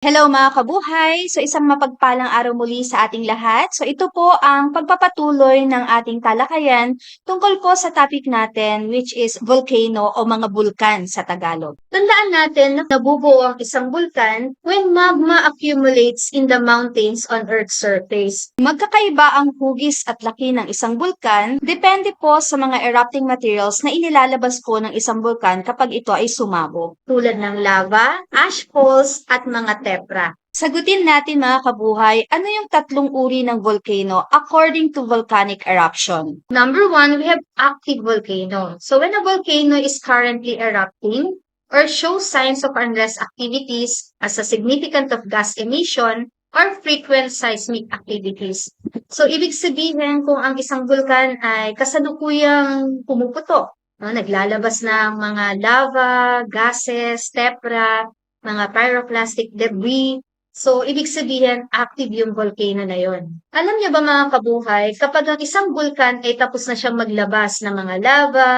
Hello mga kabuhay! So isang mapagpalang araw muli sa ating lahat. So ito po ang pagpapatuloy ng ating talakayan tungkol po sa topic natin which is volcano o mga bulkan sa Tagalog. Tandaan natin na nabubuo ang isang bulkan when magma accumulates in the mountains on Earth's surface. Magkakaiba ang hugis at laki ng isang bulkan depende po sa mga erupting materials na inilalabas po ng isang bulkan kapag ito ay sumabog. Tulad ng lava, ash falls at mga tepra. Sagutin natin mga kabuhay, ano yung tatlong uri ng volcano according to volcanic eruption? Number one, we have active volcano. So when a volcano is currently erupting or shows signs of unrest activities as a significant of gas emission or frequent seismic activities. So ibig sabihin kung ang isang bulkan ay kasalukuyang pumuputok, no, naglalabas ng mga lava, gases, tepra, mga pyroclastic debris. So, ibig sabihin, active yung volcano na yon. Alam niyo ba mga kabuhay, kapag ang isang bulkan ay tapos na siyang maglabas ng mga lava,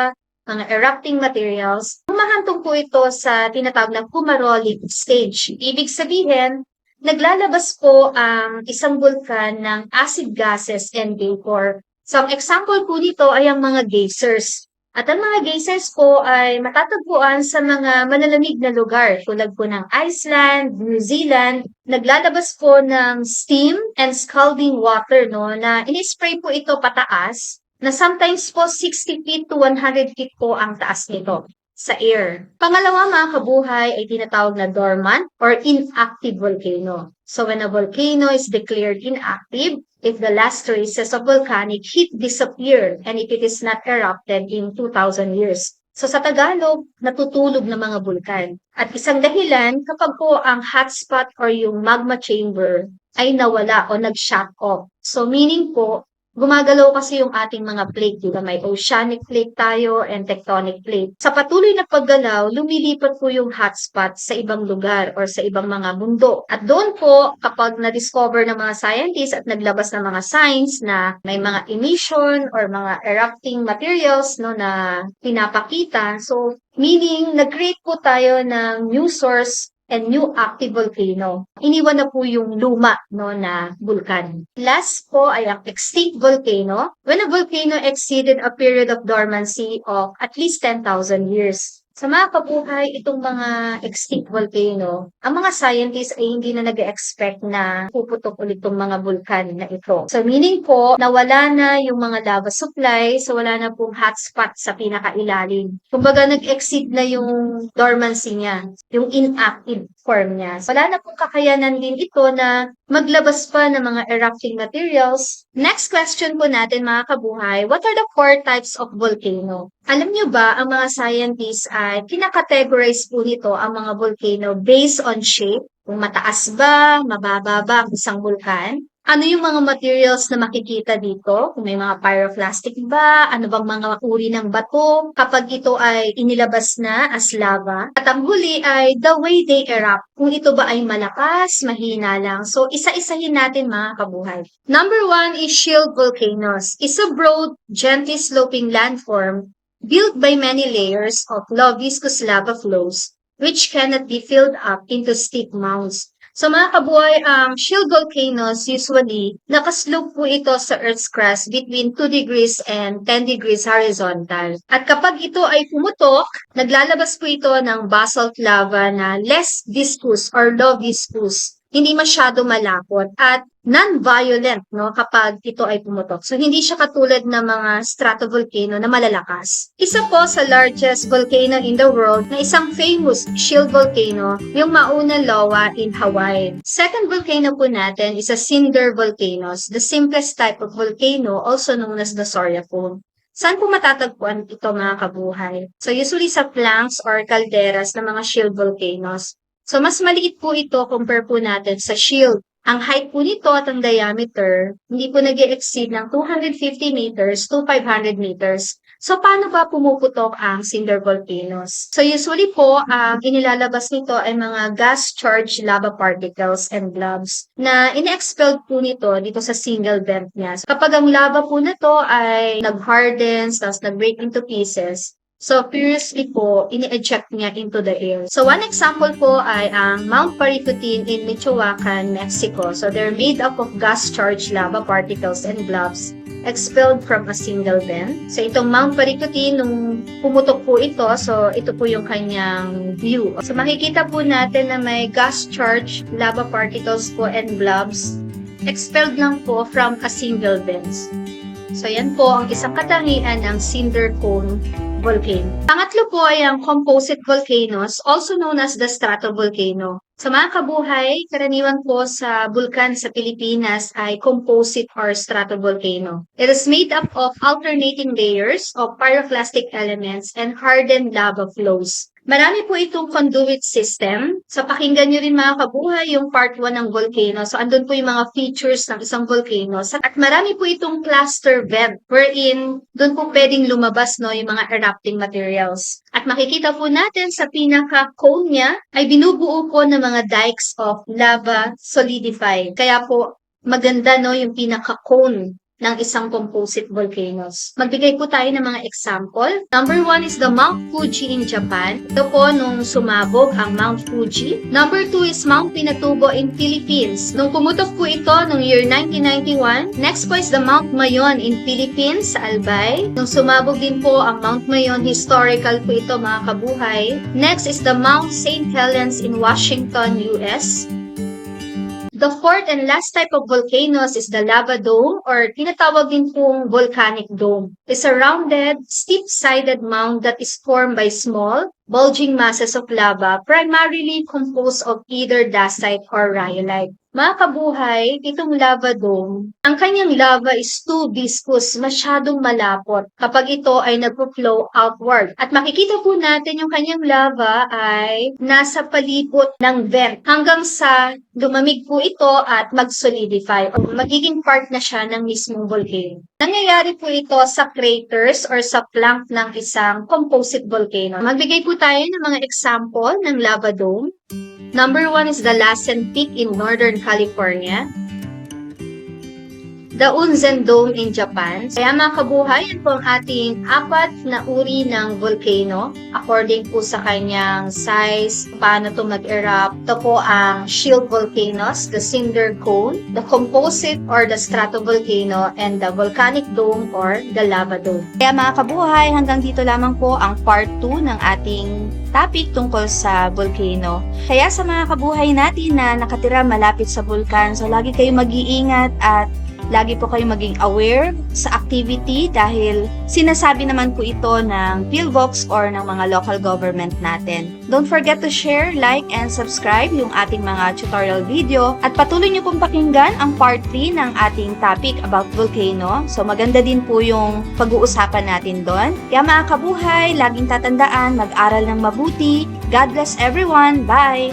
mga erupting materials, humahantong po ito sa tinatawag na fumarolic stage. Ibig sabihin, naglalabas po ang isang bulkan ng acid gases and vapor. So, ang example po nito ay ang mga geysers. At ang mga geysers po ay matatagpuan sa mga malalamig na lugar tulad po ng Iceland, New Zealand. Naglalabas po ng steam and scalding water no, na inispray po ito pataas na sometimes po 60 feet to 100 feet po ang taas nito sa air. Pangalawa mga kabuhay ay tinatawag na dormant or inactive volcano. So when a volcano is declared inactive, if the last traces of volcanic heat disappear and if it is not erupted in 2,000 years. So sa Tagalog, natutulog na mga bulkan. At isang dahilan kapag po ang hotspot or yung magma chamber ay nawala o nag-shut off. So meaning po, Gumagalaw kasi yung ating mga plate, di ba? May oceanic plate tayo and tectonic plate. Sa patuloy na paggalaw, lumilipat po yung hotspot sa ibang lugar or sa ibang mga mundo. At doon po, kapag na-discover ng mga scientists at naglabas ng mga signs na may mga emission or mga erupting materials no, na pinapakita, so meaning nag-create po tayo ng new source and new active volcano. Iniwan na po yung luma no, na vulkan. Last po ay ang extinct volcano. When a volcano exceeded a period of dormancy of at least 10,000 years. Sa mga kabuhay, itong mga extinct volcano, ang mga scientists ay hindi na nag-expect na puputok ulit itong mga vulkan na ito. So meaning po, nawala na yung mga lava supply, so wala na pong hotspot sa pinakailalim. Kumbaga nag-exceed na yung dormancy niya, yung inactive form niya. Wala na pong kakayanan din ito na maglabas pa ng mga erupting materials. Next question po natin mga kabuhay, what are the four types of volcano? Alam niyo ba, ang mga scientists ay kinakategorize po nito ang mga volcano based on shape, kung mataas ba, mababa ba ang isang vulkan, ano yung mga materials na makikita dito? Kung may mga pyroclastic ba? Ano bang mga uri ng bato? Kapag ito ay inilabas na as lava. At ang huli ay the way they erupt. Kung ito ba ay malakas, mahina lang. So, isa-isahin natin mga kabuhay. Number one is shield volcanoes. Is a broad, gently sloping landform built by many layers of low viscous lava flows which cannot be filled up into steep mounds. So mga kabuhay, ang shield volcanoes usually, nakaslope po ito sa Earth's crust between 2 degrees and 10 degrees horizontal. At kapag ito ay pumutok, naglalabas po ito ng basalt lava na less viscous or low viscous hindi masyado malapot at non-violent no kapag ito ay pumutok. So hindi siya katulad ng mga stratovolcano na malalakas. Isa po sa largest volcano in the world na isang famous shield volcano, yung Mauna Loa in Hawaii. Second volcano po natin is a cinder volcanoes, the simplest type of volcano also known as the Soria cone. Saan po matatagpuan ito mga kabuhay? So usually sa flanks or calderas ng mga shield volcanoes. So, mas maliit po ito compare po natin sa shield. Ang height po nito at ang diameter, hindi po nag exceed ng 250 meters to 500 meters. So, paano ba pumuputok ang cinder volcanoes? So, usually po, ang inilalabas nito ay mga gas-charged lava particles and blobs na ine-expelled po nito dito sa single vent niya. So, kapag ang lava po nito ay nag-hardens, tapos nag-break into pieces, So, furiously po, ini-eject niya into the air. So, one example po ay ang Mount Paricutin in Michoacan, Mexico. So, they're made up of gas-charged lava particles and blobs expelled from a single vent. So, itong Mount Paricutin, nung pumutok po ito, so ito po yung kanyang view. So, makikita po natin na may gas-charged lava particles po and blobs expelled lang po from a single vent. So, yan po ang isang katangian ng cinder cone volcano. Pangatlo po ay ang composite volcanoes, also known as the stratovolcano. Sa mga kabuhay, karaniwan po sa bulkan sa Pilipinas ay composite or stratovolcano. It is made up of alternating layers of pyroclastic elements and hardened lava flows. Marami po itong conduit system. Sa pakinggan nyo rin mga kabuhay yung part 1 ng volcano. So, andun po yung mga features ng isang volcano. At marami po itong cluster vent wherein doon po pwedeng lumabas no, yung mga erupting materials. At makikita po natin sa pinaka-cone niya ay binubuo po ng mga dikes of lava solidified. Kaya po maganda no yung pinaka-cone ng isang composite volcanoes. Magbigay po tayo ng mga example. Number one is the Mount Fuji in Japan. Ito po nung sumabog ang Mount Fuji. Number two is Mount Pinatubo in Philippines. Nung pumutok po ito noong year 1991. Next po is the Mount Mayon in Philippines Albay. Nung sumabog din po ang Mount Mayon, historical po ito mga kabuhay. Next is the Mount St. Helens in Washington, US. The fourth and last type of volcanoes is the lava dome or tinatawag din pong volcanic dome. It's a rounded, steep-sided mound that is formed by small, bulging masses of lava primarily composed of either dacite or rhyolite. Mga kabuhay, itong lava dome, ang kanyang lava is too viscous, masyadong malapot kapag ito ay nagpo-flow outward. At makikita po natin yung kanyang lava ay nasa palibot ng vent hanggang sa lumamig po ito at mag-solidify o magiging part na siya ng mismong volcano. Nangyayari po ito sa craters or sa flank ng isang composite volcano. Magbigay po tayo ng mga example ng lava dome. Number one is the Lassen Peak in Northern California. The Unzen Dome in Japan. Kaya mga kabuhay, yan po ang ating apat na uri ng volcano according po sa kanyang size, paano ito mag-erupt. Ito po ang shield volcanoes, the cinder cone, the composite or the stratovolcano, and the volcanic dome or the lava dome. Kaya mga kabuhay, hanggang dito lamang po ang part 2 ng ating topic tungkol sa volcano. Kaya sa mga kabuhay natin na nakatira malapit sa vulkan, so lagi kayong mag-iingat at lagi po kayong maging aware sa activity dahil sinasabi naman po ito ng PhilVox or ng mga local government natin. Don't forget to share, like, and subscribe yung ating mga tutorial video at patuloy niyo pong pakinggan ang part 3 ng ating topic about volcano. So maganda din po yung pag-uusapan natin doon. Kaya mga kabuhay, laging tatandaan, mag-aral ng mabuti. God bless everyone. Bye!